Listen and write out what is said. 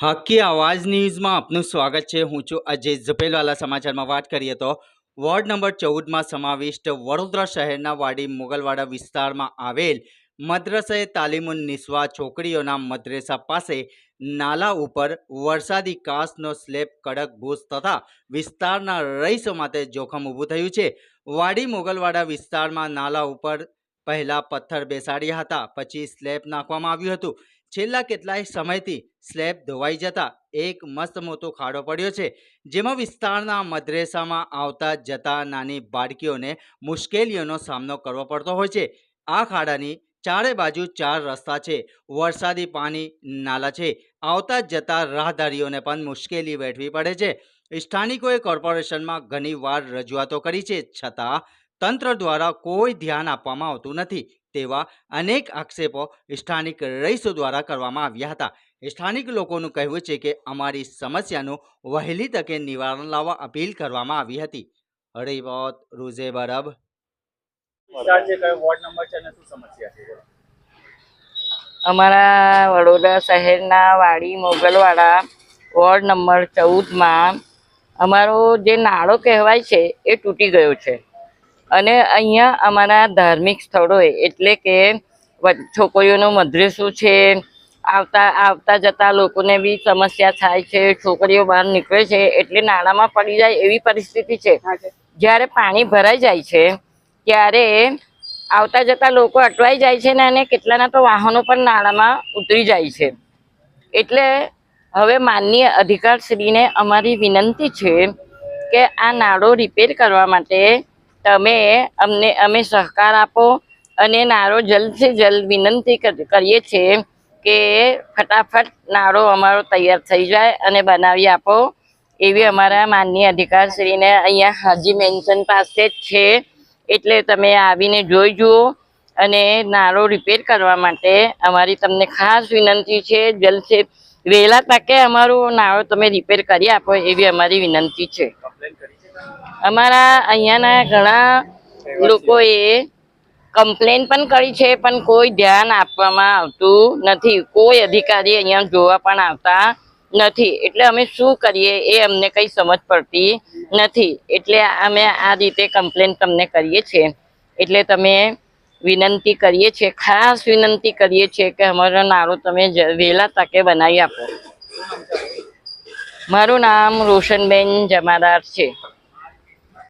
હાકી આવાજ ન્યૂઝમાં આપનું સ્વાગત છે. હું છું અજય ઝપેલવાલા. સમાચારમાં વાત કરીએ તો વોર્ડ નંબર ચૌદમાં સમાવિષ્ટ વડોદરા શહેરના વાડી મોગલવાડા વિસ્તારમાં આવેલ મદ્રસે તાલીમુન નિસ્વા છોકરીઓના મદ્રેસા પાસે નાલા ઉપર વરસાદી કાસનો સ્લેબ, કડક ભૂસ તથા વિસ્તારના રહીશો માટે જોખમ ઊભું થયું છે. વાડી મોગલવાડા વિસ્તારમાં નાલા ઉપર પહેલાં પથ્થર બેસાડ્યા હતા. પછી સ્લેબ નાખવામાં આવ્યું હતું. છેલ્લા કેટલાય સમયથી સ્લેબ ધોવાઈ જતા એક મસ્ત મોટો ખાડો પડ્યો છે, જેમાં વિસ્તારના મદ્રેસામાં આવતા જતા નાની બાળકીઓને મુશ્કેલીઓનો સામનો કરવો પડતો હોય છે. આ ખાડાની ચારે બાજુ ચાર રસ્તા છે, વરસાદી પાણી નાલા છે, આવતા જતા રાહદારીઓને પણ મુશ્કેલી વેઠવી પડે છે. સ્થાનિકોએ કોર્પોરેશનમાં ઘણીવાર રજૂઆતો કરી છે, છતાં તંત્ર દ્વારા કોઈ ધ્યાન આપવામાં આવતું નથી તેવા અનેક આક્ષેપો સ્થાનિક રહીશો દ્વારા કરવામાં આવ્યા હતા. સ્થાનિક લોકોનું કહેવું છે કે અમારી સમસ્યાનું વહેલી તકે નિવારણ લાવવા અપીલ કરવામાં આવી હતી. હરિવત રૂઝે બરબ. અમારા વડોદરા શહેરના વાડી મોગલવાડા વોર્ડ નંબર ચૌદમાં અમારો જે નાળો કહેવાય છે એ તૂટી ગયો છે. અને અહીંયા અમારા ધાર્મિક સ્થળોએ એટલે કે છોકરીઓનું મદ્રેસું છે આવતા આવતા જતા લોકોને બી સમસ્યા થાય છે છોકરીઓ બહાર નીકળે છે એટલે નાળામાં પડી જાય એવી પરિસ્થિતિ છે. જ્યારે પાણી ભરાઈ જાય છે ત્યારે આવતા જતા લોકો અટવાઈ જાય છે ને અને કેટલાના તો વાહનો પણ નાળામાં ઉતરી જાય છે. એટલે હવે માનનીય અધિકારશ્રીને અમારી વિનંતી છે કે આ નાળો રિપેર કરવા માટે તમે અમને, અમે સહકાર આપો અને નાળો જલ્દથી જલ્દ વિનંતી કરીએ છીએ કે ફટાફટ નાળો અમારો તૈયાર થઈ જાય અને બનાવી આપો. એવી અમારા માનનીય અધિકારશ્રીને અહીંયા હાજી મેન્શન પાસે જ છે. એટલે તમે આવીને જોઈ જુઓ અને નાળો રિપેર કરવા માટે અમારી તમને ખાસ વિનંતી છે. જલ્દથી વહેલા તકે અમારો નાળો તમે રિપેર કરી આપો એવી અમારી વિનંતી છે. અમારા અહીંયાના ઘણા લોકોએ કમ્પ્લેન પણ કરી છે, પણ કોઈ ધ્યાન આપવામાં આવતું નથી. કોઈ અધિકારી અહીંયા જોવા પણ આવતા નથી. એટલે અમે શું કરીએ એ અમને કંઈ સમજ પડતી નથી. એટલે અમે આ રીતે કમ્પ્લેન તમને કરીએ છીએ. એટલે તમે વિનંતી કરીએ છીએ, ખાસ વિનંતી કરીએ છીએ કે અમારો નારો તમે વહેલા તકે બનાવી આપો. મારું નામ રોશનબેન જમાદાર છે.